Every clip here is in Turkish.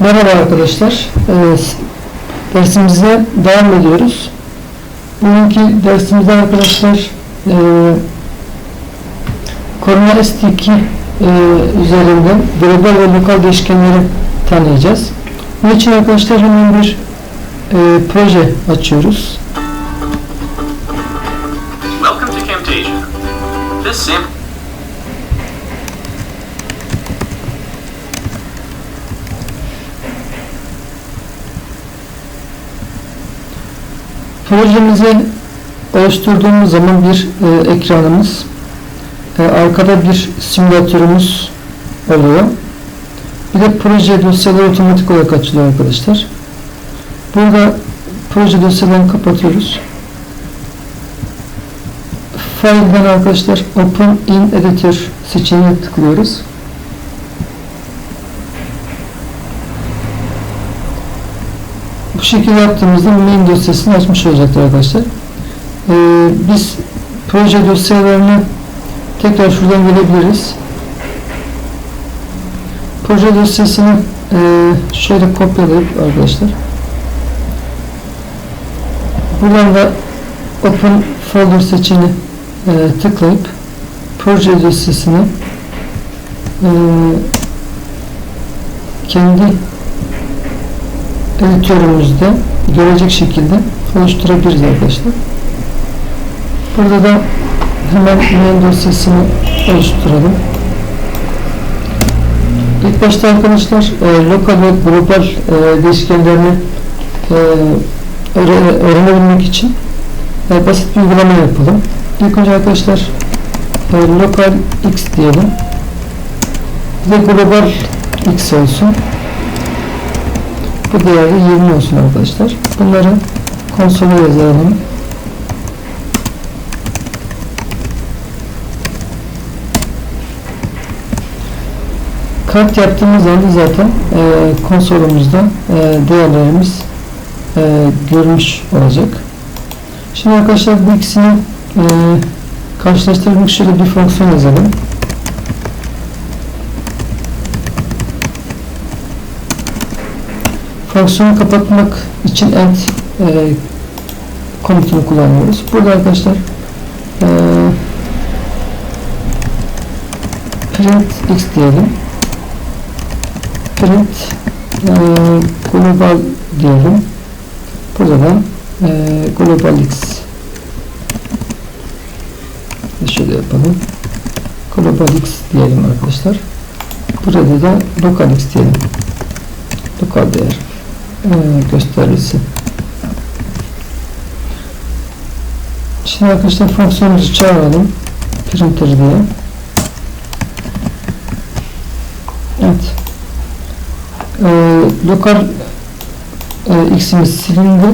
Merhaba arkadaşlar. Ee, dersimize devam ediyoruz. Bugünkü dersimizde arkadaşlar e, Korona S2 e, üzerinden global ve lokal değişkenleri tanıyacağız. Bunun için arkadaşlar hemen bir e, proje açıyoruz. Welcome to Camtasia. This sample Projemizi oluşturduğumuz zaman bir e, ekranımız, e, arkada bir simülatörümüz oluyor. Bir de proje dosyaları otomatik olarak açılıyor arkadaşlar. Burada proje dosyalarını kapatıyoruz. File'den arkadaşlar Open in Editor seçeneğine tıklıyoruz. Bu şekilde yaptığımızda main dosyasını açmış olacaktır arkadaşlar. Ee, biz proje dosyalarını tekrar şuradan gelebiliriz. Proje dosyasını e, şöyle kopyalayıp arkadaşlar. Buradan da Open Folder seçeneği e, tıklayıp proje dosyasını e, kendi editörümüzde görecek şekilde oluşturabiliriz arkadaşlar. Burada da hemen main dosyasını oluşturalım. İlk başta arkadaşlar e, lokal ve global e, değişkenlerini e, öğre- öğrenebilmek için e, basit bir uygulama yapalım. İlk önce arkadaşlar e, lokal x diyelim. Bir de global x olsun. Bu değerde 20 olsun arkadaşlar. Bunları konsola yazalım. Kart yaptığımız anda zaten e, konsolumuzda e, değerlerimiz e, görmüş olacak. Şimdi arkadaşlar bu ikisini e, karşılaştırmak şöyle bir fonksiyon yazalım. Fonksiyonu kapatmak için end e, komutunu kullanıyoruz. Burada arkadaşlar e, print x diyelim. Print e, global diyelim. Burada da e, global x şöyle yapalım. Global x diyelim arkadaşlar. Burada da local x diyelim. Lokal değer gösterisi. Şimdi arkadaşlar fonksiyonumuzu çağıralım. Printer diye. Evet. E, lokal e, x'imiz silindi.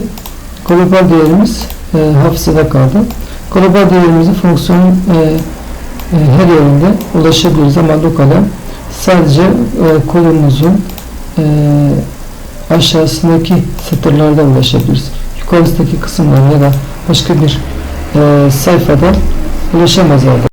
Global değerimiz e, hafızada kaldı. Global değerimizi fonksiyonun e, e, her yerinde ulaşabiliriz ama lokale sadece e, kolumuzun e, aşağısındaki satırlarda ulaşabiliriz. Yukarısındaki kısımlara ya da başka bir e, sayfada ulaşamaz